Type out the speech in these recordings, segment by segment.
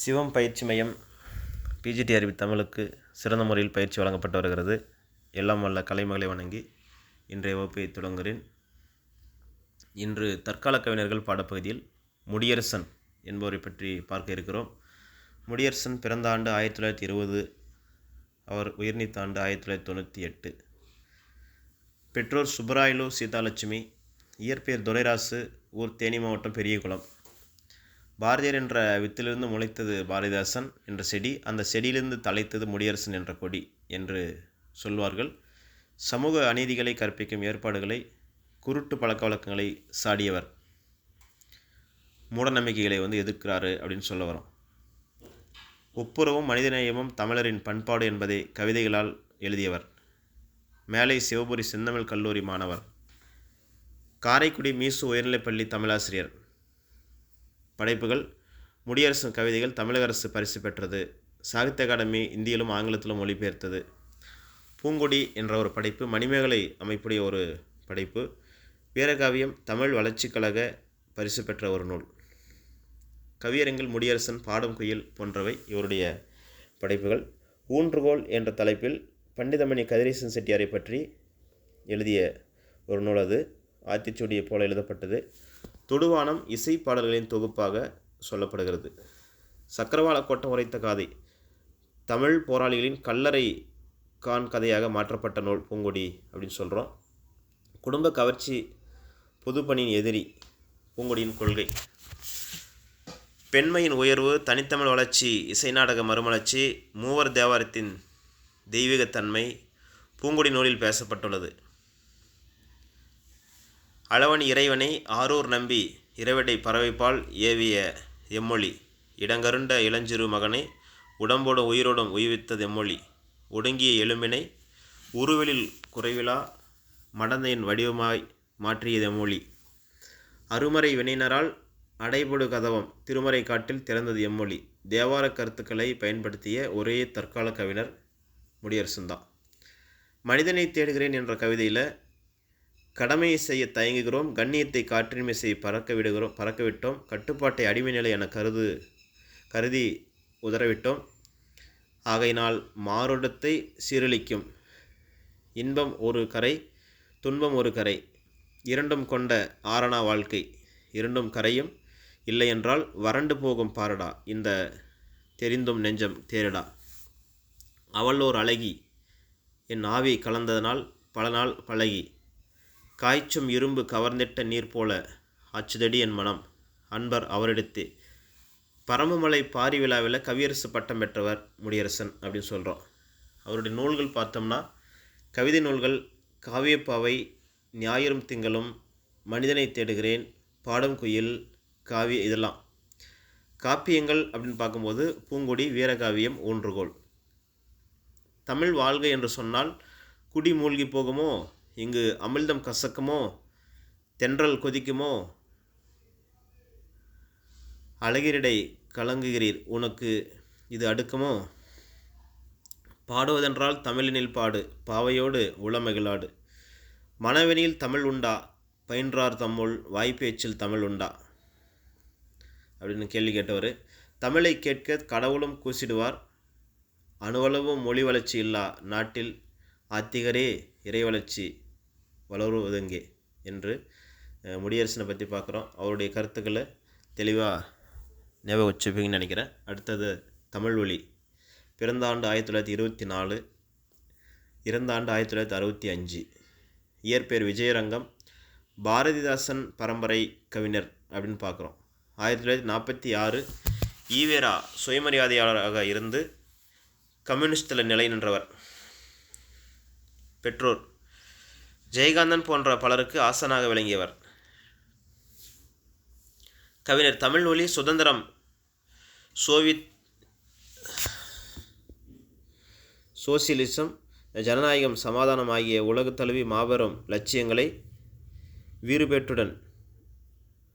சிவம் பயிற்சி மையம் பிஜிடி அறிவி தமிழுக்கு சிறந்த முறையில் பயிற்சி வழங்கப்பட்டு வருகிறது. எல்லாம் வல்ல கலைமகளை வணங்கி இன்றைய வகுப்பை தொடங்குகிறேன். இன்று தற்கால கவிஞர்கள் பாடப்பகுதியில் முடியரசன் என்பவரை பற்றி பார்க்க இருக்கிறோம். முடியரசன் பிறந்த ஆண்டு ஆயிரத்தி தொள்ளாயிரத்தி இருபது அவர் உயிர்நீத்த ஆண்டு ஆயிரத்தி தொள்ளாயிரத்தி தொண்ணூற்றி எட்டு. பெற்றோர் சுப்பராயலு சீதாலட்சுமி இயற்பெயர் துரைராசு ஊர் தேனி மாவட்டம் பெரியகுளம். பாரதியார் என்ற வித்திலிருந்து முளைத்தது பாரதிதாசன் என்ற செடி அந்த செடியிலிருந்து தலைத்தது முடியரசன் என்ற கொடி என்று சொல்வார்கள். சமூக அநீதிகளை கற்பிக்கும் ஏற்பாடுகளை குருட்டு பழக்க வழக்கங்களை சாடியவர் மூடநம்பிக்கைகளை வந்து எதிர்க்கிறாரு அப்படின்னு சொல்ல வரோம். ஒப்புரவும் மனிதநேயமும் தமிழரின் பண்பாடு என்பதை கவிதைகளால் எழுதியவர். மேலை சிவபுரி செந்தமிழ் கல்லூரி மாணவர். காரைக்குடி மீசு உயர்நிலைப்பள்ளி தமிழாசிரியர். படைப்புகள் முடியரசன் கவிதைகள் தமிழக அரசு பரிசு பெற்றது. சாகித்ய அகாடமி இந்தியிலும் ஆங்கிலத்திலும் மொழிபெயர்த்தது. பூங்கொடி என்ற ஒரு படைப்பு மணிமேகலை அமைப்புடைய ஒரு படைப்பு வீரகாவியம் தமிழ் வளர்ச்சிக் கழக பரிசு பெற்ற ஒரு நூல். கவியரங்கில் முடியரசன் பாடும் குயில் போன்றவை இவருடைய படைப்புகள். ஊன்றுகோல் என்ற தலைப்பில் பண்டிதமணி கதிரேசன் செட்டியாரை பற்றி எழுதிய ஒரு நூல் அது. ஆத்திச்சூடியை போல எழுதப்பட்டது. தொடுவானம் இசை பாடல்களின் தொகுப்பாக சொல்லப்படுகிறது. சக்கரவாள கோட்டம் உரைத்த காதை. தமிழ் போராளிகளின் கல்லறை கான் கதையாக மாற்றப்பட்ட நூல் பூங்கொடி அப்படின்னு சொல்கிறோம் குடும்ப கவர்ச்சி பொதுப்பணியின் எதிரி பூங்கொடியின் கொள்கை. பெண்மையின் உயர்வு தனித்தமிழ் வளர்ச்சி இசை நாடக மறுமலர்ச்சி மூவர் தேவாரத்தின் தெய்வீகத்தன்மை பூங்கொடி நூலில் பேசப்பட்டுள்ளது. அளவன் இறைவனை ஆரூர் நம்பி இறைவடை பறவைப்பால் ஏவிய எம்மொழி. இடங்கருண்ட இளஞ்சிறு மகனை உடம்போடும் உயிரோடும் உய்வித்தது எம்மொழி. ஒடுங்கிய எலும்பினை உருவெளில் குறைவிலா மடந்தையின் வடிவமாய் மாற்றியது எம்மொழி. அருமறை வினையினரால் அடைபடு கதவம் திருமறை காட்டில் திறந்தது எம்மொழி. தேவார கருத்துக்களை பயன்படுத்திய ஒரே தற்கால கவிஞர் முடியரசுந்தா மனிதனை தேடுகிறேன் என்ற கவிதையில் கடமையை செய்ய தயங்குகிறோம் கண்ணியத்தை காற்றின்மை செய்ய பறக்க விடுகிறோம் பறக்க விட்டோம் கட்டுப்பாட்டை அடிமை நிலை என கருது கருதி உதறவிட்டோம். ஆகையினால் மாறுடத்தை சீரழிக்கும். இன்பம் ஒரு கரை துன்பம் ஒரு கரை. இரண்டும் கொண்ட ஆரணா வாழ்க்கை இரண்டும் கரையும் இல்லையென்றால் வறண்டு போகும் பாரடா இந்த தெரிந்தும் நெஞ்சம் தேரடா. அவள் ஓர் அழகி என் ஆவி கலந்ததனால் பல நாள் பழகி. காய்ச்சும் இரும்பு கவர்ந்திட்ட நீர் போல அச்சுதடி என் மனம். அன்பர் அவரிடத்து பரமமலை பாரி விழாவில் கவியரசு பட்டம் பெற்றவர் முடியரசன் அப்படின்னு சொல்கிறோம் அவருடைய நூல்கள் பார்த்தோம்னா கவிதை நூல்கள் காவியப்பாவை ஞாயிறும் திங்களும் மனிதனை தேடுகிறேன் பாடும் குயில் காவிய இதெல்லாம். காப்பியங்கள் அப்படின்னு பார்க்கும்போது பூங்கொடி வீரகாவியம் ஊன்றுகோல். தமிழ் வாழ்க என்று சொன்னால் குடி மூழ்கி போகுமோ? இங்கு அமிழ்தம் கசக்குமோ? தென்றல் கொதிக்குமோ? அழகிரிடை கலங்குகிறீர். உனக்கு இது அடுக்குமோ? பாடுவதென்றால் தமிழினில் பாடு. பாவையோடு உளமகிழாடு. மனவெனியில் தமிழ் உண்டா? பயின்றார் தம்முள் வாய்ப்பேச்சில் தமிழ் உண்டா? அப்படின்னு கேள்வி கேட்டவர் தமிழை கேட்க கடவுளும் கூசிடுவார். அணுவளவும் மொழி வளர்ச்சி இல்லா? நாட்டில் ஆத்திகரே இறை வளர்ச்சி வளருவதெங்கே? என்று முடியரசனை பற்றி பார்க்குறோம். அவருடைய கருத்துக்களை தெளிவாக ஞாபகம் வச்சுப்பீங்கன்னு நினைக்கிறேன். அடுத்தது தமிழ் ஒளி பிறந்த ஆண்டு ஆயிரத்தி தொள்ளாயிரத்தி இருபத்தி நாலு இறந்த ஆண்டு ஆயிரத்தி தொள்ளாயிரத்தி அறுபத்தி அஞ்சு. இயற்பெயர் விஜயரங்கம் பாரதிதாசன் பரம்பரை கவிஞர் அப்படின்னு பார்க்குறோம். ஆயிரத்தி தொள்ளாயிரத்தி நாற்பத்தி ஆறு ஈவேரா சுயமரியாதையாளராக இருந்து கம்யூனிஸ்டில் நிலை நின்றவர் பெற்றோர் ஜெயகாந்தன் போன்ற பலருக்கு ஆசனாக விளங்கியவர். கவிஞர் தமிழ்மொழி சுதந்திரம் சோவியத் சோசியலிசம் ஜனநாயகம் சமாதானம் ஆகிய உலகு தழுவி மாபெரும் லட்சியங்களை வீறுபேட்டுடன்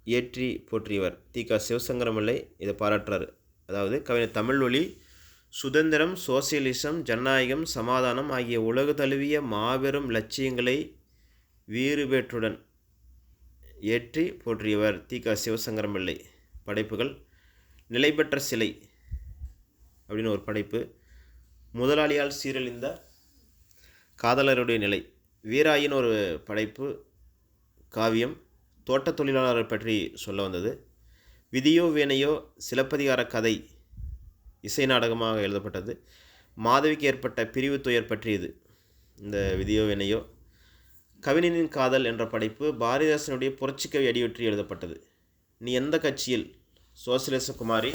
ஏற்றி போற்றியவர். தி. க. சிவசங்கரமில்லை இதை பாராட்டுறாரு. அதாவது கவிஞர் தமிழ்மொழி சுதந்திரம் சோசியலிசம் ஜனநாயகம் சமாதானம் ஆகிய உலகு தழுவிய மாபெரும் லட்சியங்களை வீறுபேற்றுடன் ஏற்றி போற்றியவர் திக சிவசங்கரம் பிள்ளை படைப்புகள் நிலைபெற்ற சிலை அப்படின்னு ஒரு படைப்பு. முதலாளியால் சீரழிந்த காதலருடைய நிலை. வீராயின் ஒரு படைப்பு காவியம் தோட்டத் தொழிலாளரை பற்றி சொல்ல வந்தது. விதியோ வேனையோ சிலப்பதிகார கதை இசை நாடகமாக எழுதப்பட்டது. மாதவிக்கு ஏற்பட்ட பிரிவு துயர் பற்றியது. இந்த விதியோ வீணையோ கவிஞனின் காதல் என்ற படைப்பு பாரதிதாசனுடைய புரட்சிக்கவி அடியொற்றி எழுதப்பட்டது. நீ எந்த கட்சியில்? சோசியலிச குமாரி.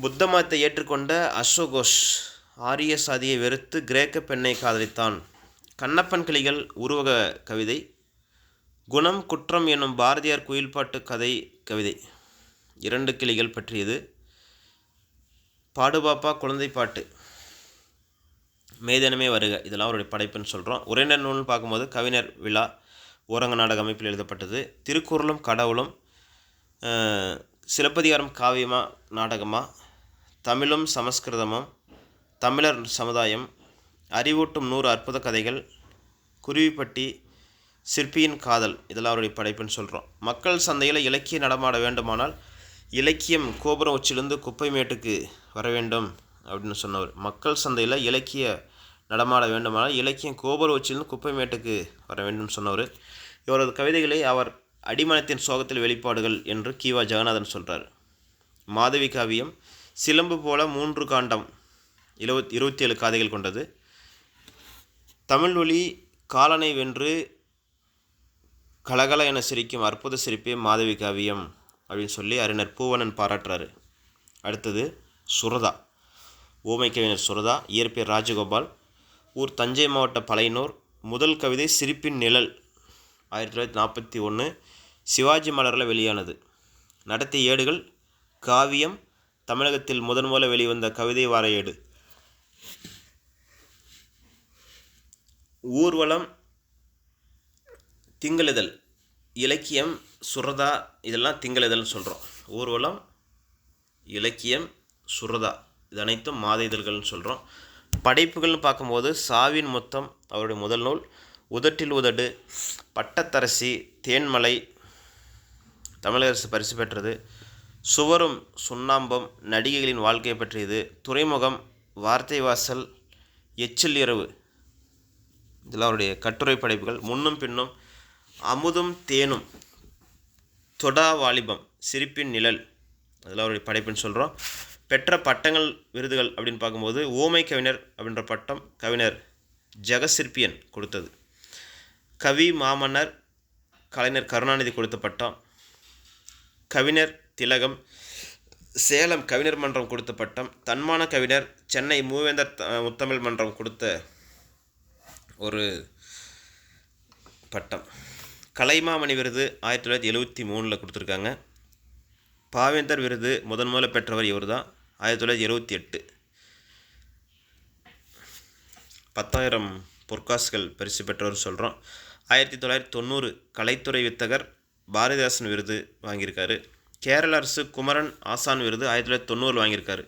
புத்த மதத்தை ஏற்றுக்கொண்ட அசோகோஷ் ஆரிய சாதியை வெறுத்து கிரேக்க பெண்ணை காதலித்தான். கண்ணப்பன் கிளிகள் உருவக கவிதை. குணம் குற்றம் என்னும் பாரதியார் குயில்பாட்டு கதை கவிதை. இரண்டு கிளிகள் பற்றியது. பாடுபாப்பா குழந்தை பாட்டு. மேதனமே வருக. இதெல்லாம் அவருடைய படைப்புன்னு சொல்கிறோம் உரைநடை நூல்னு பார்க்கும்போது கவிஞர் விழா ஓரங்க நாடக அமைப்பில் எழுதப்பட்டது. திருக்குறளும் கடவுளும் சிலப்பதிகாரம் காவியமாக நாடகமாக தமிழும் சமஸ்கிருதமும் தமிழர் சமுதாயம் அறிவூட்டும் நூறு அற்புத கதைகள் குருவிப்பட்டி சிற்பியின் காதல் இதெல்லாம் அவருடைய படைப்புன்னு சொல்கிறோம் மக்கள் சந்தையில் இலக்கிய நடமாட வேண்டுமானால் இலக்கியம் கோபுரம் உச்சிலிருந்து குப்பை மேட்டுக்கு வர வேண்டும். அப்படின்னு சொன்னவர். மக்கள் சந்தையில் இலக்கிய நடமாட வேண்டுமானால் இலக்கியம் கோபுர உச்சிலிருந்து குப்பை மேட்டுக்கு வர வேண்டும் சொன்னவர். இவரது கவிதைகளை அவர் அடிமனத்தின் சோகத்தில் வெளிப்பாடுகள் என்று கிவா ஜெகநாதன் சொல்கிறார் மாதவி காவியம் சிலம்பு போல மூன்று காண்டம் இருபத் இருபத்தி ஏழு காதைகள் கொண்டது. தமிழ் காலனை வென்று கலகல என சிரிக்கும் அற்புத சிரிப்பே மாதவி காவியம் அப்படின்னு சொல்லி அறிஞர் பூவனன் பாராட்டுறாரு. அடுத்தது சுரதா. ஓமை கவிஞர் சுரதா இயற்பெயர் ராஜகோபால் ஊர் தஞ்சை மாவட்ட பழையனூர் முதல் கவிதை சிரிப்பின் நிழல் ஆயிரத்தி தொள்ளாயிரத்தி நாற்பத்தி ஒன்று சிவாஜி மலரில் வெளியானது. நடத்திய ஏடுகள் காவியம் தமிழகத்தில் முதன் முதல வெளிவந்த கவிதை வார ஏடு. ஊர்வலம் திங்களிதழ் இலக்கியம் சுரதா இதெல்லாம் திங்களிதழ்னு சொல்கிறோம் ஊர்வலம் இலக்கியம் சுரதா. இது அனைத்தும் மாத இதழ்கள்னு சொல்கிறோம் படைப்புகள்னு பார்க்கும்போது சாவின் மொத்தம் அவருடைய முதல் நூல் உதட்டில் உதடு பட்டத்தரசி தேன்மலை தமிழரசு பரிசு பெற்றது சுவரும் சுண்ணாம்பம் நடிகைகளின் வாழ்க்கையை பற்றியது துறைமுகம் வார்த்தை வாசல் எச்சில் இரவு இதெல்லாம் அவருடைய கட்டுரை படைப்புகள். முன்னும் பின்னும் அமுதும் தேனும் தொடா வாலிபம் சிரிப்பின் நிழல் அதெல்லாம் அவருடைய படைப்புன்னு சொல்கிறோம் பெற்ற பட்டங்கள் விருதுகள் அப்படின்னு பார்க்கும்போது ஓமை கவிஞர் அப்படின்ற பட்டம் கவிஞர் ஜெகசிற்பியன் கொடுத்தது. கவி மாமன்னர் கலைஞர் கருணாநிதி கொடுத்த பட்டம் கவிஞர் திலகம் சேலம் கவிஞர் மன்றம் கொடுத்த பட்டம் தன்மான கவிஞர் சென்னை மூவேந்தர் த- முத்தமிழ் மன்றம் கொடுத்த ஒரு பட்டம். கலைமாமணி விருது ஆயிரத்தி தொள்ளாயிரத்தி எழுபத்தி மூணில் கொடுத்துருக்காங்க. பாவேந்தர் விருது முதன் முதல்ல பெற்றவர் இவர் தான் ஆயிரத்தி தொள்ளாயிரத்தி இருபத்தி எட்டு. பத்தாயிரம் பொற்காசுகள் பரிசு பெற்றவர் சொல்கிறோம் ஆயிரத்தி தொள்ளாயிரத்தி தொண்ணூறு கலைத்துறை வித்தகர் பாரதிதாசன் விருது வாங்கியிருக்காரு. கேரள அரசு குமரன் ஆசான் விருது ஆயிரத்தி தொள்ளாயிரத்தி தொண்ணூறு வாங்கியிருக்காரு.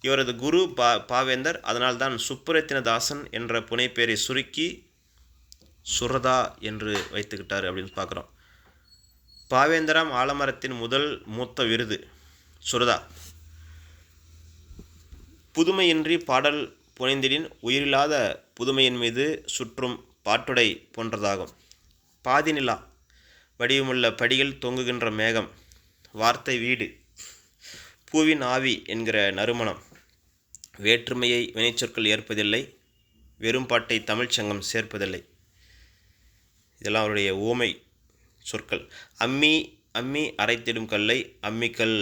இவரது குரு பா பாவேந்தர் அதனால்தான் சுப்புரத்தினதாசன் என்ற புனைப்பெயரை சுருக்கி சுரதா என்று வைத்துக்கிட்டார் அப்படின்னு பார்க்குறோம். பாவேந்தராம் ஆலமரத்தின் முதல் மூத்த விருது சுரதா. புதுமையின்றி பாடல் புனைந்திடின் உயிரில்லாத புதுமையின் மீது சுற்றும் பாட்டுடை போன்றதாகும். பாதி நிலா வடிவமுள்ள படியில் தொங்குகின்ற மேகம் வார்த்தை வீடு பூவின் ஆவி என்கிற நறுமணம். வேற்றுமையை வினைச்சொற்கள் ஏற்பதில்லை வெறும் பாட்டை தமிழ்ச் சங்கம் சேர்ப்பதில்லை. இதெல்லாம் அவருடைய ஊமை சொற்கள். அம்மி அம்மி அரைத்திடும் கல்லை அம்மிக்கல்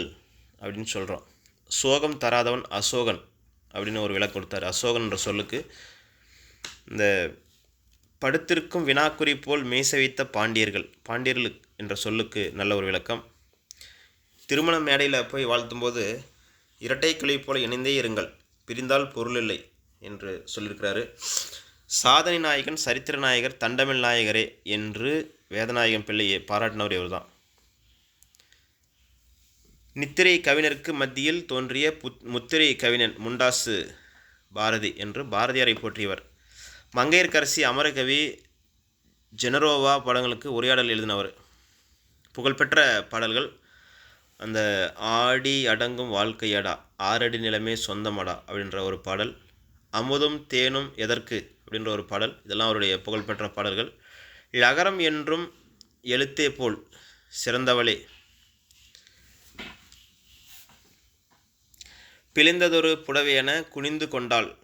அப்படின்னு சொல்கிறோம் சோகம் தராதவன் அசோகன். அப்படின்னு ஒரு விளக்கு கொடுத்தார் அசோகன்ற சொல்லுக்கு. இந்த படுத்திருக்கும் வினாக்குறி போல் மீசை வைத்த பாண்டியர்கள் பாண்டியர்கள் என்ற சொல்லுக்கு நல்ல ஒரு விளக்கம். திருமண மேடையில் போய் வாழ்த்தும்போது இரட்டை கிளை போல இணைந்தே இருங்கள் பிரிந்தால் பொருள் இல்லை என்று சொல்லியிருக்கிறாரு. சாதனை நாயகன் சரித்திர நாயகர் தண்டமிழ் நாயகரே என்று வேதநாயகம் பிள்ளையை பாராட்டினவர் இவர்தான். நித்திரை கவிஞருக்கு மத்தியில் தோன்றிய புத் முத்திரை கவிஞன் முண்டாசு பாரதி என்று பாரதியாரை போற்றியவர். மங்கையர்கரசி அமரகவி ஜெனரோவா படங்களுக்கு உரையாடல் எழுதினவர். புகழ்பெற்ற பாடல்கள் அந்த ஆடி அடங்கும் வாழ்க்கையடா ஆறடி நிலமே சொந்தமடா அப்படின்ற ஒரு பாடல் அமுதும் தேனும் எதற்கு அப்படின்ற ஒரு பாடல் இதெல்லாம் அவருடைய புகழ்பெற்ற பாடல்கள். லகரம் என்றும் எழுத்தே போல் சிறந்தவளே பிழிந்ததொரு புடவையென குனிந்து கொண்டாள்.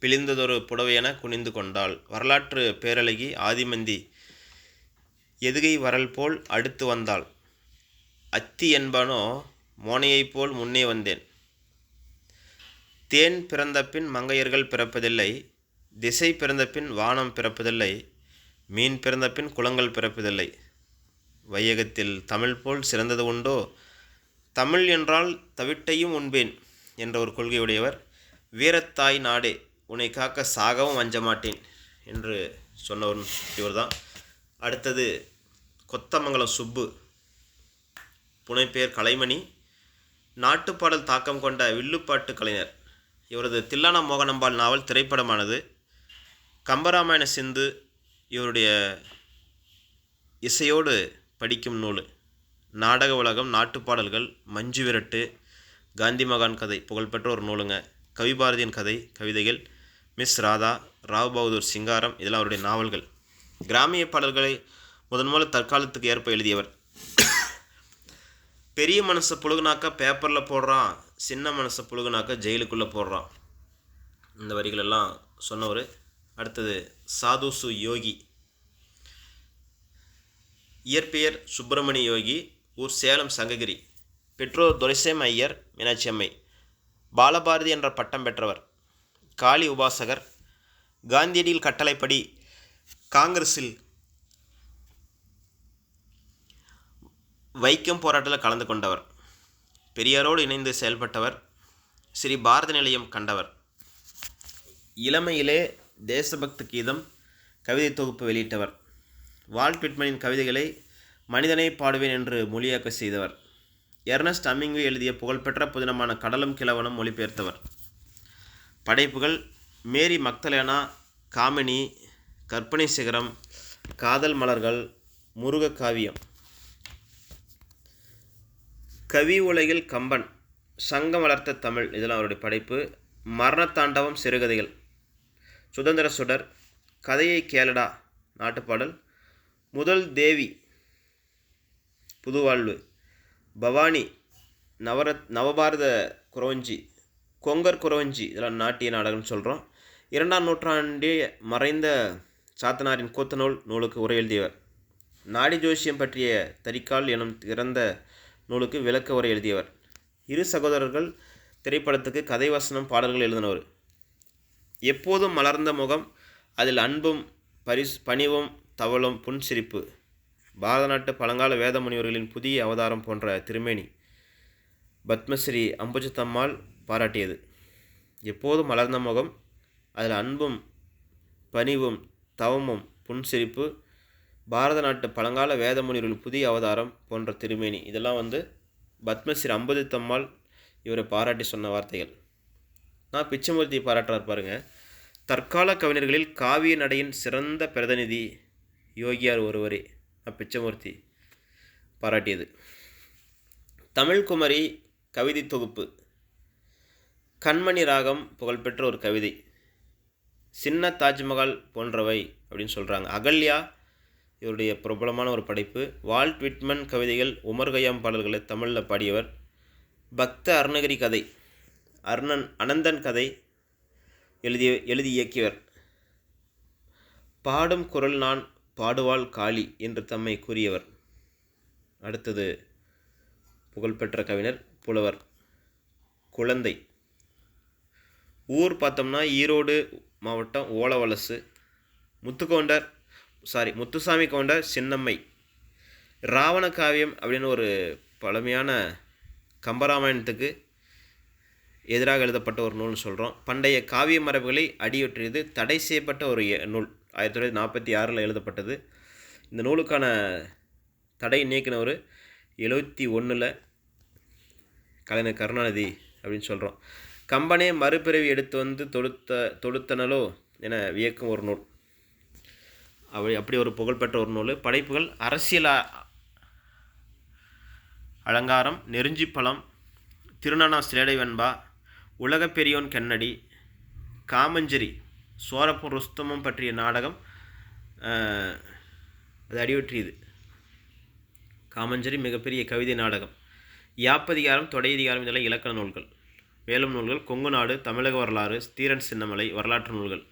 பிழிந்ததொரு புடவையென குனிந்து கொண்டாள். வரலாற்று பேரழகி ஆதிமந்தி எதுகை வரல் போல் அடுத்து வந்தாள். அத்தி என்பனோ மோனையைப் போல் முன்னே வந்தேன். தேன் பிறந்த பின் மங்கையர்கள் பிறப்பதில்லை திசை பிறந்த பின் வானம் பிறப்பதில்லை மீன் பிறந்த பின் குளங்கள் பிறப்பதில்லை. வையகத்தில் தமிழ் போல் சிறந்தது உண்டோ? தமிழ் என்றால் தவிட்டையும் உண்பேன் என்ற ஒரு கொள்கையுடையவர் வீரத்தாய் நாடே உன்னை காக்க சாகவும் அஞ்ச மாட்டேன் என்று சொன்னவர் இவர்தான். அடுத்தது கொத்தமங்கலம் சுப்பு புனைப்பெயர் கலைமணி நாட்டுப்பாடல் தாக்கம் கொண்ட வில்லுப்பாட்டு கலைஞர். இவரது தில்லானா மோகனம்பாள் நாவல் திரைப்படமானது. கம்பராமாயண சிந்து இவருடைய இசையோடு படிக்கும் நூல். நாடக உலகம் நாட்டுப்பாடல்கள் மஞ்சு விரட்டு காந்தி மகான் கதை புகழ்பெற்ற ஒரு நூலுங்க. கவிபாரதியின் கதை கவிதைகள் மிஸ் ராதா ராவ் பகதூர் சிங்காரம் இதெல்லாம் அவருடைய நாவல்கள். கிராமிய பாடல்களை முதன் முதல்ல தற்காலத்துக்கு ஏற்ப எழுதியவர். பெரிய மனசை புழுகுனாக்கா பேப்பரில் போடுறான் சின்ன மனசை புழுகுனாக்கா ஜெயிலுக்குள்ளே போடுறான். இந்த வரிகளெல்லாம் சொன்னவர். அடுத்தது சாதுசு யோகி. இயற்பெயர் சுப்பிரமணி யோகி ஊர் சேலம் சங்ககிரி. பெற்றோர் துரைசேம் ஐயர் மீனாட்சி அம்மை. பாலபாரதி என்ற பட்டம் பெற்றவர். காளி உபாசகர். காந்தியடியில் கட்டளைப்படி காங்கிரஸில் வைக்கம் போராட்டத்தில் கலந்து கொண்டவர். பெரியாரோடு இணைந்து செயல்பட்டவர் ஸ்ரீ பாரத நிலையம் கண்டவர். இளமையிலே தேசபக்த கீதம் கவிதை தொகுப்பு வெளியிட்டவர். வால்ட் விட்மனின் கவிதைகளை மனிதனை பாடுவேன் என்று மொழியாக்க செய்தவர். எர்னஸ்ட் அம்மிங்கு எழுதிய புகழ்பெற்ற புதினமான கடலும் கிழவனும் மொழிபெயர்த்தவர். படைப்புகள் மேரி மக்தலேனா காமினி கற்பனை சிகரம் காதல் மலர்கள் முருக காவியம். கவி உலகில் கம்பன் சங்கம் வளர்த்த தமிழ் இதெல்லாம் அவருடைய படைப்பு. மரணத்தாண்டவம் சிறுகதைகள். சுதந்திர சுடர் கதையை கேளடா நாட்டுப்பாடல். முதல் தேவி புதுவாழ்வு. பவானி நவரத் நவபாரத குறவஞ்சி கொங்கர் குறவஞ்சி இதெல்லாம் நாட்டிய நாடகம்னு சொல்கிறோம் இரண்டாம் நூற்றாண்டே மறைந்த சாத்தனாரின் கூத்தநூல் நூலுக்கு உரை எழுதியவர் நாடி ஜோசியம் பற்றிய தரிக்கால் எனும் திறந்த நூலுக்கு விளக்க உரை எழுதியவர் இரு சகோதரர்கள் திரைப்படத்துக்கு கதை வசனம் பாடல்கள் எழுதினவர் எப்போதும் மலர்ந்த முகம் அதில் அன்பும் பரிஸ் பணிவும் தவளும் புன்சிரிப்பு. பாரத நாட்டு பழங்கால வேத முனிவர்களின் புதிய அவதாரம் போன்ற திருமேனி பத்மஸ்ரீ அம்புஜத்தம்மாள் பாராட்டியது. எப்போதும் மலர்ந்த முகம் அதில் அன்பும் பணிவும் தவமும் புன்சிரிப்பு பாரத நாட்டு பழங்கால வேதமுனிவர்கள் புதிய அவதாரம் போன்ற திருமேனி. இதெல்லாம் வந்து பத்மஸ்ரீ அம்புஜத்தம்மாள் இவரை பாராட்டி சொன்ன வார்த்தைகள். நான் பிச்சமூர்த்தி பாராட்டுறார் பாருங்க. தற்கால கவிஞர்களில் காவிய நடையின் சிறந்த பிரதிநிதி யோகியார் ஒருவரே. பிச்சமூர்த்தி பாராட்டியது. தமிழ்குமரி கவிதை தொகுப்பு. கண்மணி ராகம் புகழ்பெற்ற ஒரு கவிதை. சின்ன தாஜ்மஹால் போன்றவை அப்படின்னு சொல்கிறாங்க அகல்யா இவருடைய பிரபலமான ஒரு படைப்பு. வால்ட் விட்மன் கவிதைகள் உமர் கயாம் பாடல்களை தமிழில் பாடியவர். பக்த அருணகிரி கதை. அருணன் அனந்தன் கதை எழுதிய எழுதி இயக்கியவர். பாடும் குரல் நான் பாடுவாள் காளி என்று தம்மை கூறியவர். அடுத்தது புகழ்பெற்ற கவிஞர் புலவர் குழந்தை. ஊர் பார்த்தோம்னா ஈரோடு மாவட்டம் ஓலவலசு. முத்துக்கோண்டர் சாரி முத்துசாமி கவுண்டர் சின்னம்மை. ராவண காவியம் அப்படின்னு ஒரு பழமையான கம்பராமாயணத்துக்கு எதிராக எழுதப்பட்ட ஒரு நூல்னு சொல்கிறோம் பண்டைய காவிய மரபுகளை அடியொற்றியது தடை செய்யப்பட்ட ஒரு நூல். ஆயிரத்தி தொள்ளாயிரத்தி நாற்பத்தி ஆறில் எழுதப்பட்டது. இந்த நூலுக்கான தடை நீக்கினவர் எழுபத்தி ஒன்றில் கலைஞர் கருணாநிதி அப்படின்னு சொல்கிறோம் கம்பனே மறுபிறவி எடுத்து வந்து தொடுத்த தொடுத்தனலோ என வியக்கும் ஒரு நூல். அப்படி அப்படி ஒரு புகழ்பெற்ற ஒரு நூல். படைப்புகள் அரசியல் அலங்காரம் நெருஞ்சி பழம் திருநானா சிலேடை வெண்பா உலகப் பெரியோன் கென்னடி காமஞ்சரி சோரப்பும் ருஸ்தமும் பற்றிய நாடகம் அது அடிவற்றியது. காமஞ்சரி மிகப்பெரிய கவிதை நாடகம். யாப்பதிகாரம் தொடையதிகாரம் இதெல்லாம் இலக்கண நூல்கள். வேலும் நூல்கள் கொங்கு நாடு தமிழக வரலாறு ஸ்தீரன் சின்னமலை வரலாற்று நூல்கள்.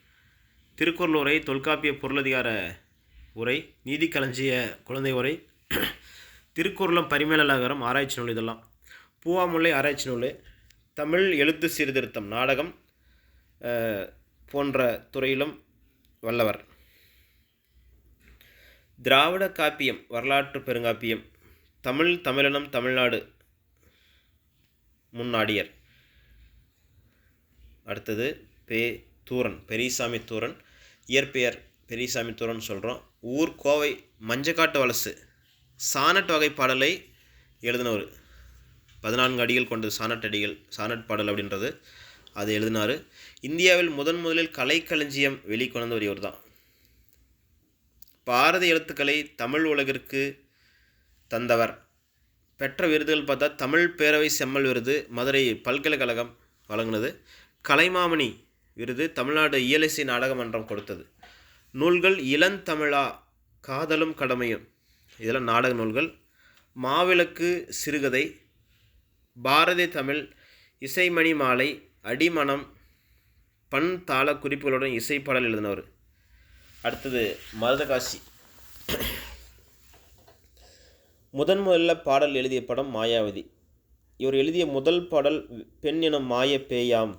திருக்குறள் உரை தொல்காப்பிய பொருளதிகார உரை நீதி களஞ்சிய குழந்தை உரை திருக்குறளும் பரிமேலழகரம் ஆராய்ச்சி நூல் இதெல்லாம். பூவாமுல்லை ஆராய்ச்சி நூல். தமிழ் எழுத்து சீர்திருத்தம் நாடகம். போன்ற துறையிலும் வல்லவர். திராவிட காப்பியம் வரலாற்று பெருங்காப்பியம் தமிழ் தமிழினம் தமிழ்நாடு முன்னாடியர். அடுத்தது பே. தூரன் பெரியசாமி தூரன். இயற்பெயர் பெரியசாமி தூரன் சொல்கிறோம் ஊர் கோவை மஞ்சக்காட்டு வலசு. சானட் வகை பாடலை எழுதினவர். பதினான்கு அடிகள் கொண்டது சானட் அடிகள் சானட் பாடல் அப்படின்றது. அது எழுதினார். இந்தியாவில் முதன் முதலில் கலைக்களஞ்சியம் வெளிக்கொணர்ந்தவர் இவர் தான் பாரதி எழுத்துக்களை தமிழ் உலகிற்கு தந்தவர். பெற்ற விருதுகள் பார்த்தா தமிழ் பேரவை செம்மல் விருது மதுரை பல்கலைக்கழகம் வழங்கினது. கலைமாமணி விருது தமிழ்நாடு இயலிசை நாடகமன்றம் கொடுத்தது. நூல்கள் இளந்தமிழா காதலும் கடமையும். இதெல்லாம் நாடக நூல்கள். மாவிளக்கு சிறுகதை பாரதி தமிழ் இசைமணி மாலை அடிமனம் பண் தாள குறிப்புகளுடன் இசைப்பாடல் எழுதினவர். அடுத்தது மருதகாசி. முதன் முதல்ல பாடல் எழுதிய படம் மாயாவதி. இவர் எழுதிய முதல் பாடல் பெண் எனும் மாய பேயாம்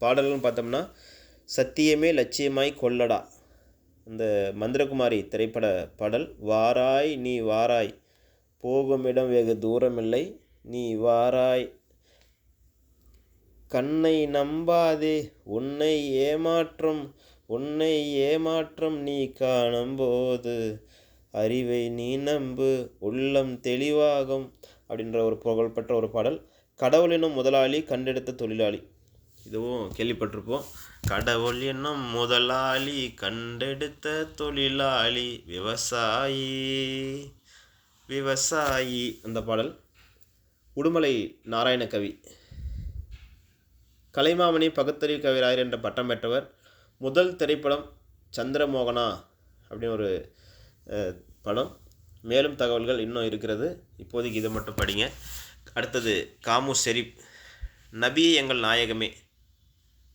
பாடல்கள்னு பார்த்தோம்னா சத்தியமே லட்சியமாய் கொல்லடா இந்த மந்திரகுமாரி திரைப்பட பாடல் வாராய் நீ வாராய் போகும் இடம் வெகு தூரமில்லை நீ வாராய் கண்ணை நம்பாதே உன்னை ஏமாற்றும் உன்னை ஏமாற்றம் நீ காணும்போது அறிவை நீ நம்பு உள்ளம் தெளிவாகும் அப்படின்ற ஒரு புகழ்பெற்ற ஒரு பாடல். கடவுள் எனும் முதலாளி கண்டெடுத்த தொழிலாளி. இதுவும் கேள்விப்பட்டிருப்போம். கடவுள் என்னும் முதலாளி கண்டெடுத்த தொழிலாளி விவசாயி விவசாயி அந்த பாடல். உடுமலை நாராயண கவி. கலைமாமணி பகுத்தறிவு கவிராயர் என்ற பட்டம் பெற்றவர். முதல் திரைப்படம் சந்திரமோகனா அப்படின்னு ஒரு படம். மேலும் தகவல்கள் இன்னும் இருக்கிறது. இப்போதைக்கு இதை மட்டும் படிங்க. அடுத்தது காமு ஷெரீப் நபியே எங்கள் நாயகமே.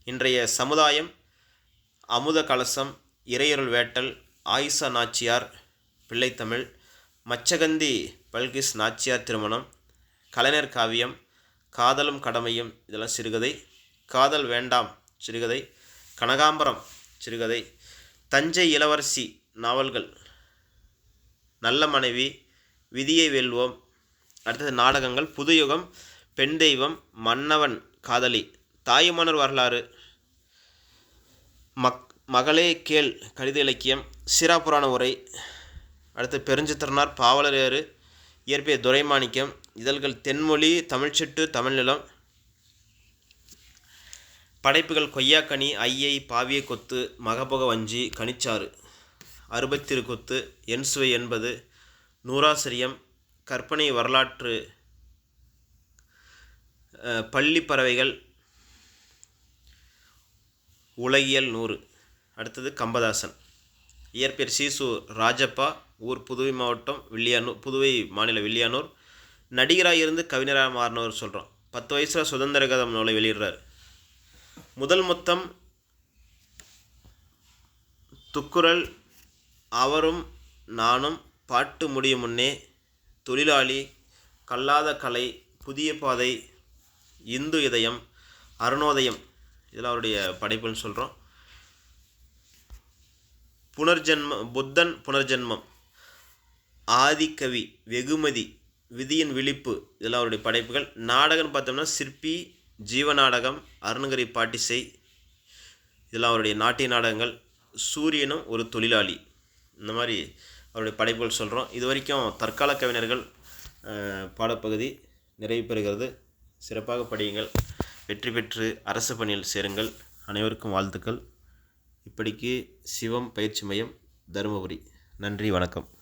இன்றைய சமுதாயம் அமுத கலசம் இறையருள் வேட்டல் ஆயிஷா நாச்சியார் பிள்ளைத்தமிழ் மச்சகந்தி பல்கிஸ் நாச்சியார் திருமணம் கலைஞர் காவியம் காதலும் கடமையும் இதெல்லாம் சிறுகதை. காதல் வேண்டாம் சிறுகதை. கனகாம்பரம் சிறுகதை. தஞ்சை இளவரசி நாவல்கள். நல்ல மனைவி விதியை வெல்வோம். அடுத்தது நாடகங்கள். புதுயுகம் பெண் தெய்வம் மன்னவன் காதலி. தாயுமன்னர் வரலாறு. மக் மகளே கேள் கடித இலக்கியம். சிராபுராண உரை. அடுத்து பெருஞ்சித்திரனார் பாவலரேறு இயற்பிய துரைமாணிக்கம். இதழ்கள் தென்மொழி தமிழ்ச்சிட்டு தமிழ்நிலம் படைப்புகள் கொய்யாக்கனி ஐயை பாவிய கொத்து மகபொக வஞ்சி கனிச்சாறு. அறுபத்திரு கொத்து என் சுவை என்பது நூறாசிரியம் கற்பனை வரலாற்று பள்ளி பறவைகள் உலகியல் நூறு. அடுத்தது கம்பதாசன். இயற்பெயர் சீசு ராஜப்பா ஊர் புதுவை மாவட்டம் வில்லியானூர் புதுவை மாநில வில்லியானூர். நடிகராக இருந்து கவிஞராக மாறினவர் சொல்கிறோம் பத்து வயசில் சுதந்திர கதம் நூலை வெளியிடுறார். முதல் மொத்தம் துக்குரல் அவரும் நானும் பாட்டு முடியும் முன்னே தொழிலாளி கல்லாத கலை புதிய பாதை இந்து இதயம் அருணோதயம் இதெல்லாம் அவருடைய படைப்புன்னு சொல்கிறோம் புனர்ஜென்ம புத்தன் புனர்ஜென்மம் ஆதிக்கவி வெகுமதி விதியின் விழிப்பு இதெல்லாம் அவருடைய படைப்புகள். நாடகம்னு பார்த்தோம்னா சிற்பி ஜீவ நாடகம் அருணகிரி பாட்டிசை இதெல்லாம் அவருடைய நாட்டிய நாடகங்கள். சூரியனும் ஒரு தொழிலாளி. இந்த மாதிரி அவருடைய படைப்புகள் சொல்கிறோம் இது வரைக்கும் தற்கால கவிஞர்கள் பாடப்பகுதி நிறைவு பெறுகிறது. சிறப்பாக படியுங்கள். வெற்றி பெற்று அரசு பணியில் சேருங்கள். அனைவருக்கும் வாழ்த்துக்கள். இப்படிக்கு சிவம் பயிற்சி மையம் தருமபுரி. நன்றி வணக்கம்.